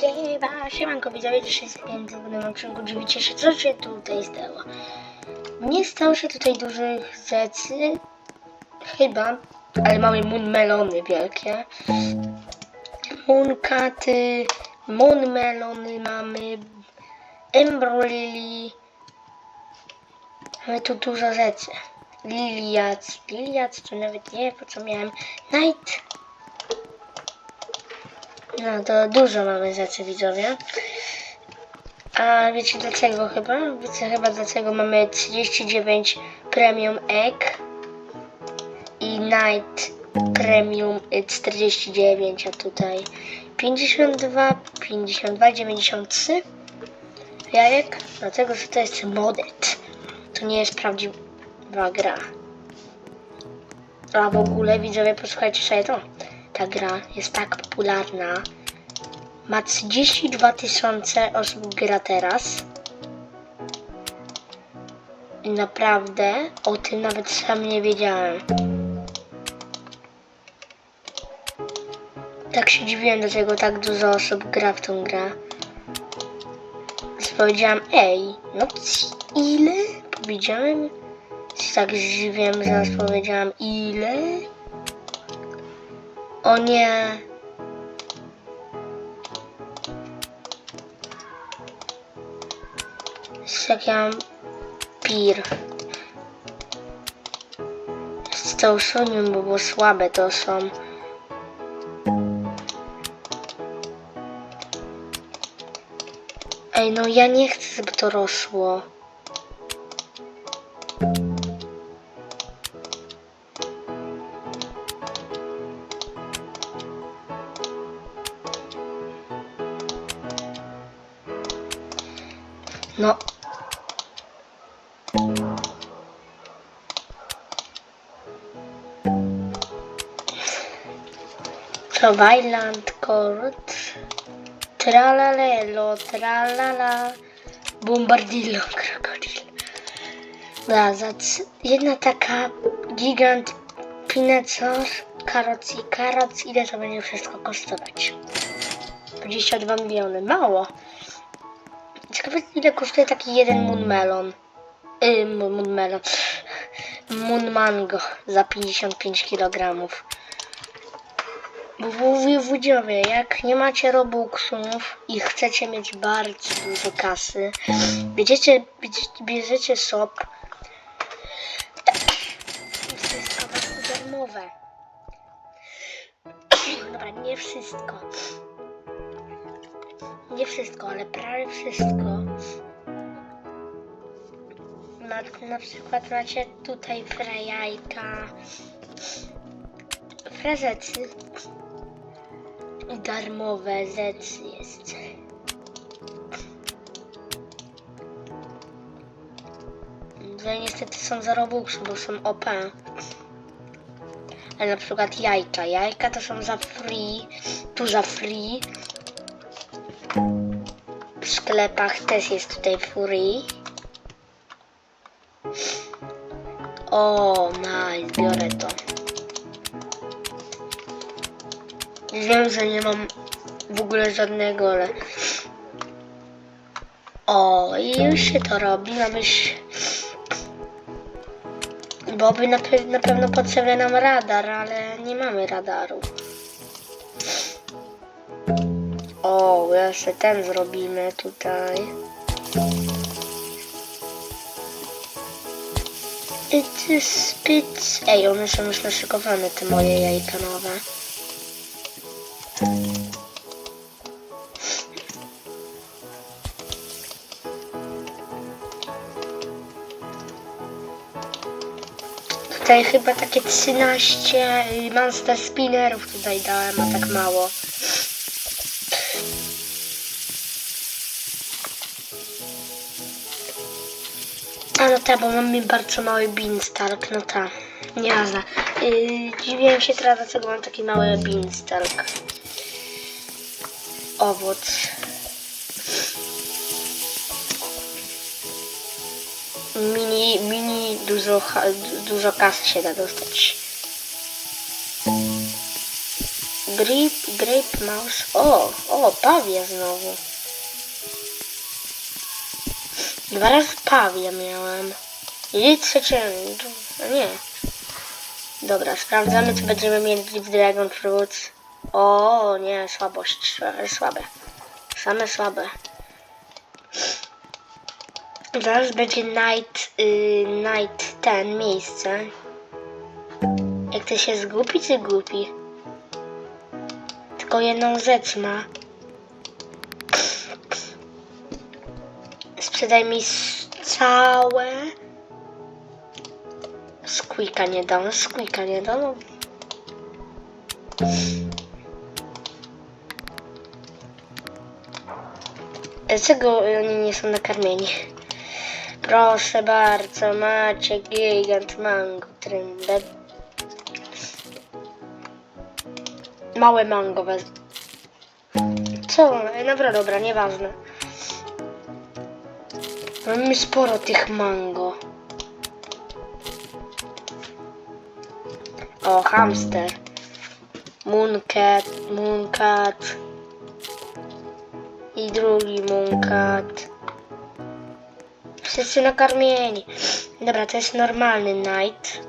Siema, siemanko widzowie, dzisiaj jest piękny w nowym odcinku. Dziwicie się, co się tutaj stało? Nie stało się tutaj dużych rzeczy, chyba, ale mamy moon melony wielkie. Moonkaty, moon melony mamy, embro Mamy tu dużo rzeczy. Liliac, liliac, to nawet nie wiem po co miałem. Night no to dużo mamy rzeczy widzowie. A wiecie dlaczego chyba? Wiecie chyba dlaczego mamy 39 Premium Egg i Night Premium 49, a tutaj 52, 52, 93 jajek, dlatego że to jest modet. To nie jest prawdziwa gra. A w ogóle widzowie, posłuchajcie sobie to. Ta gra jest tak popularna. Ma 32 tysiące osób gra teraz. I naprawdę o tym nawet sam nie wiedziałem. Tak się dziwiłem, dlaczego tak dużo osób gra w tą grę. Więc powiedziałam, ej, no ile? Powiedziałem. Się tak zdziwiłem, że aż powiedziałam, ile? O nie. Jak ja mam pir. Z tą sunią, bo było słabe to są. Ej, no ja nie chcę, żeby to rosło. No. Wajland Court. Tralalelo, tralala. Bombardillo, krokodil. C- jedna taka gigant pinecor, karoc i karoc. Ile to będzie wszystko kosztować? 22 miliony. Mało. Ciekawe ile kosztuje taki jeden moon melon. Yy, moon moon mango za 55 kg. Wudziowie, jak nie macie robuxów i chcecie mieć bardzo dużo kasy, bierzecie, bierzecie, sop wszystko darmowe. Dobra, nie wszystko. Nie wszystko, ale prawie wszystko. Na, na przykład macie tutaj frajajka, frazecy i darmowe rzeczy jest. Dwie niestety są za Robuxy, bo są OP. Ale na przykład jajka. Jajka to są za free. Tu za free. Sklepach też jest tutaj free. O, nice, biorę to. Wiem, że nie mam w ogóle żadnego, ale... O, i już się to robi, mamy już... Byłoby na, pe- na pewno potrzebny nam radar, ale nie mamy radaru. O, jeszcze ten zrobimy tutaj. A spit. Ej, one są już naszykowane, te moje jajka nowe. Tutaj chyba takie 13 monster spinnerów tutaj dałem, a tak mało. No tak, bo mamy bardzo mały beanstalk, no tak. Nieważne. Yy, dziwiłem się teraz, dlaczego mam taki mały beanstalk. Owoc. Mini, mini, dużo, dużo kas się da dostać. grip, grape mouse. O, o, pawie znowu. Dwa razy pawie miałem. I trzecie, no nie. Dobra, sprawdzamy, co będziemy mieli w Dragon Fruits. O, nie, słabość, słabe. Same słabe. Zaraz będzie night, y, night ten miejsce. Jak to się zgubi, czy głupi? Tylko jedną rzecz ma. Sprzedaj mi całe. Squeaka nie dam, squeaka nie dam. Dlaczego oni nie są nakarmieni? Proszę bardzo, macie gigant mango tryndę. Małe mango wez... Co? Dobra, dobra, nieważne. Mamy sporo tych mango. O, hamster. Mooncat, mooncat. I drugi mooncat. Wszyscy nakarmieni. Dobra, to jest normalny night.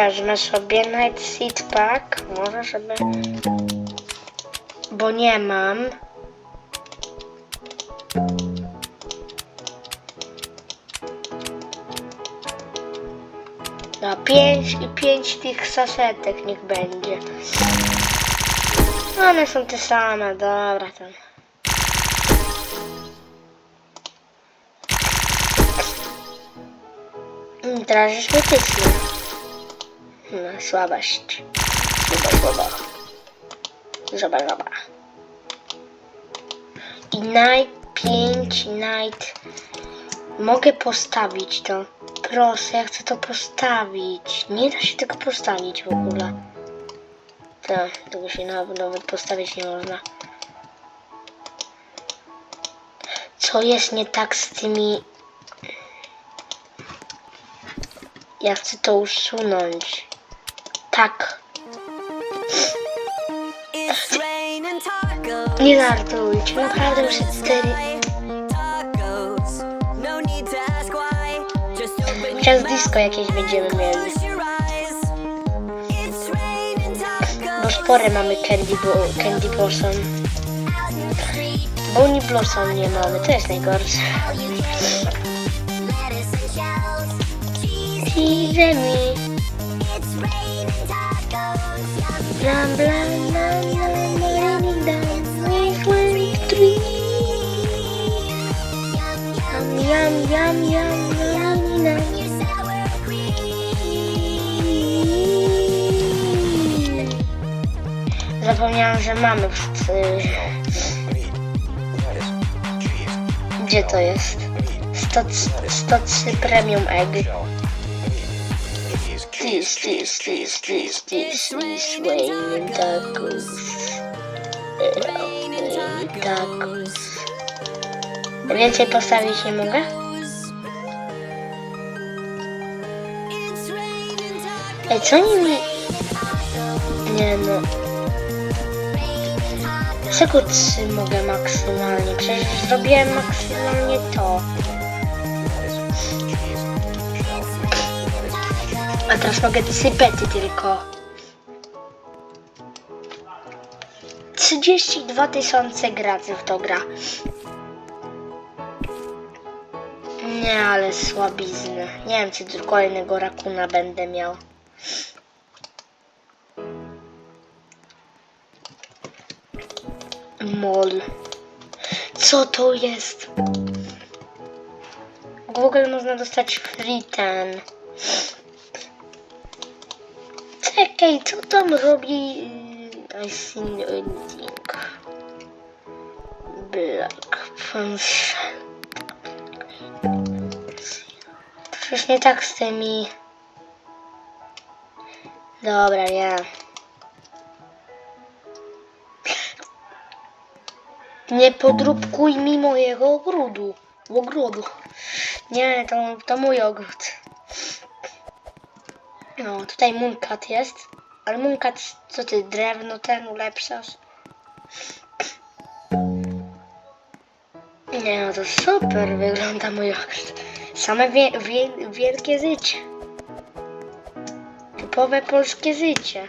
Wezmę sobie Night Seed Pack. Może żeby... Bo nie mam. Na 5 i 5 tych sasetek niech będzie. One są te same, dobra tam. Mm, Teraz mytyczny. No, słabość. Słaba, słaba. Żaba, żaba. I night 5, night. Mogę postawić to. Proszę, ja chcę to postawić. Nie da się tego postawić w ogóle. Tak, tego się nawet postawić nie można. Co jest nie tak z tymi... Ja chcę to usunąć. Tak. Nie żartujcie, naprawdę open your Czas mouth, disco jakieś będziemy mieli. Bo spore mamy Candy, Bo- candy Blossom. Bonnie Blossom nie mamy, to jest najgorsze. all you Zapomniałam, że mamy w... Gdzie to jest? 100, 103 Premium Egg. This, this, this, this, this, this, raining tacos. Raining tacos. Więcej postawić nie mogę? Ej, co oni mi... Nie no... Trzy mogę maksymalnie? Przecież zrobiłem maksymalnie to. A teraz mogę trzy bety tylko. 32 tysiące graczy w to gra. Nie, ale słabizny. Nie wiem, czy kolejnego rakuna będę miał. Mol. Co to jest? W ogóle można dostać free ten. Czekaj, co tam robi? See anything. Black Panther. Przecież nie tak z tymi. Dobra, nie. Nie podróbkuj mi mojego ogrodu. Ogrodu. Nie, to, to mój ogród. No, tutaj munkat jest. Ale munkat, co ty, drewno ten ulepszasz? Nie, no to super wygląda mój ogród. Same wie, wie, wielkie życie. Typowe polskie życie.